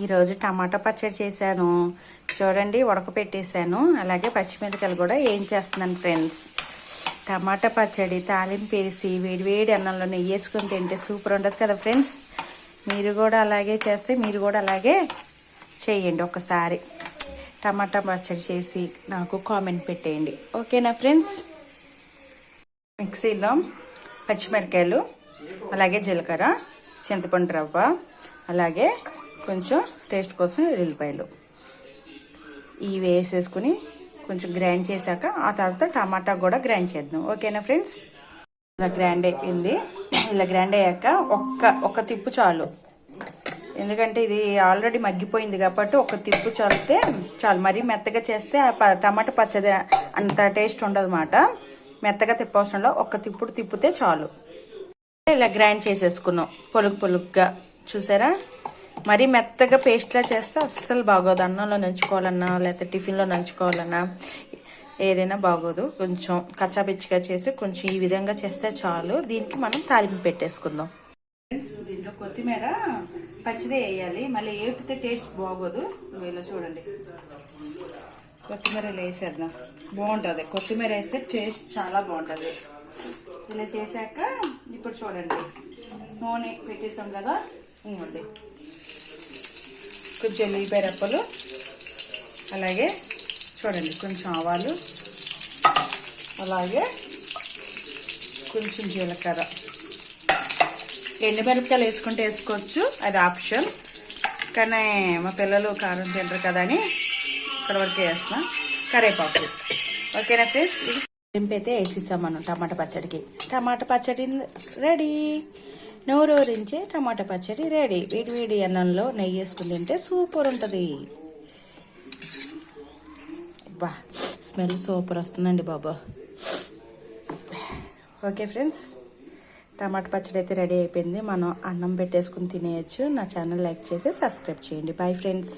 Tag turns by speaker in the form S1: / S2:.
S1: ఈరోజు టమాటా పచ్చడి చేశాను. చూడండి ఉడకపెట్టేశాను. అలాగే పచ్చిమిరపకాయలు కూడా ఏం చేస్తున్నాను ఫ్రెండ్స్. టమాటా పచ్చడి తాలింపు వేసి వేడి వేడి అన్నంలో నెయ్యి వేసుకొని తింటే సూపర్ ఉండదు కదా ఫ్రెండ్స్. మీరు కూడా అలాగే చేస్తే మీరు కూడా అలాగే చేయండి ఒకసారి. టమాటా పచ్చడి చేసి నాకు కామెంట్ పెట్టేయండి. ఓకేనా ఫ్రెండ్స్? మిక్సీలో పచ్చిమిరకాయలు అలాగే జీలకర్ర చింతపండు రవ్వ అలాగే కొంచెం టేస్ట్ కోసం ఎల్లిపాయలు ఇవి వేసేసుకుని కొంచెం గ్రైండ్ చేశాక ఆ తర్వాత టమాటా కూడా గ్రైండ్ చేద్దాం. ఓకేనా ఫ్రెండ్స్? ఇలా గ్రైండ్ అయిపోయింది ఇలా గ్రైండ్ అయ్యాక ఒక్క ఒక్క తిప్పు చాలు. ఎందుకంటే ఇది ఆల్రెడీ మగ్గిపోయింది కాబట్టి ఒక తిప్పు చాలితే చాలు. మరీ మెత్తగా చేస్తే ఆ ప- టమాటా పచ్చడి అంత టేస్ట్ ఉండదు మాట మెత్తగా తిప్పవసరంలో ఒక్క తిప్పుడు తిప్పితే చాలు. ఇలా గ్రైండ్ చేసేసుకున్నాం. పొలుగు పొలుగ్గా. చూసారా? మరీ మెత్తగా పేస్ట్లా చేస్తే అస్సలు బాగోదు. అన్నంలో నంచుకోవాలన్నా లేకపోతే టిఫిన్లో నంచుకోవాలన్నా ఏదైనా బాగోదు. కొంచెం కచ్చాపిచ్చిగా చేసి కొంచెం ఈ విధంగా చేస్తే చాలు. దీనికి మనం తాలింపు పెట్టేసుకుందాం. ఫ్రెండ్స్ దీంట్లో కొత్తిమీర పచ్చిదే వేయాలి. మళ్ళీ ఏపితే టేస్ట్ బాగోదు. ఇలా చూడండి. కొత్తిమీర వేసేద్దాం. బాగుంటుంది. కొత్తిమీర వేస్తే టేస్ట్ చాలా బాగుంటుంది. ఇలా చేశాక ఇప్పుడు చూడండి. నూనె పెట్టేసాం కదా. ఇంకోండి కొంచెం ఎల్లిపాయ అలాగే చూడండి కొంచెం ఆవాలు. అలాగే కొంచెం జీలకర్ర. ఎండుమిరపకాయలు వేసుకుంటే వేసుకోవచ్చు అది ఆప్షన్. కానీ మా పిల్లలు కారం తింటారు కదా అని ఇక్కడ వరకు వేస్తున్నా. కరేపాకు. ఓకేనా ఫ్రెండ్స్? ఇది తాలింపు అయితే వేసేసాం మనం టమాటా పచ్చడికి. టమాటా పచ్చడి రెడీ. నోరూరించే టమాటా పచ్చడి రెడీ. వేడి వేడి అన్నంలో నెయ్యి వేసుకుని తింటే సూపర్ ఉంటుంది. బా స్మెల్ సూపర్ వస్తుందండి బాబా. ఓకే ఫ్రెండ్స్ టమాటా పచ్చడి అయితే రెడీ అయిపోయింది. మనం అన్నం పెట్టేసుకుని తినేయచ్చు. నా ఛానల్ లైక్ చేసి సబ్స్క్రైబ్ చేయండి. Bye friends.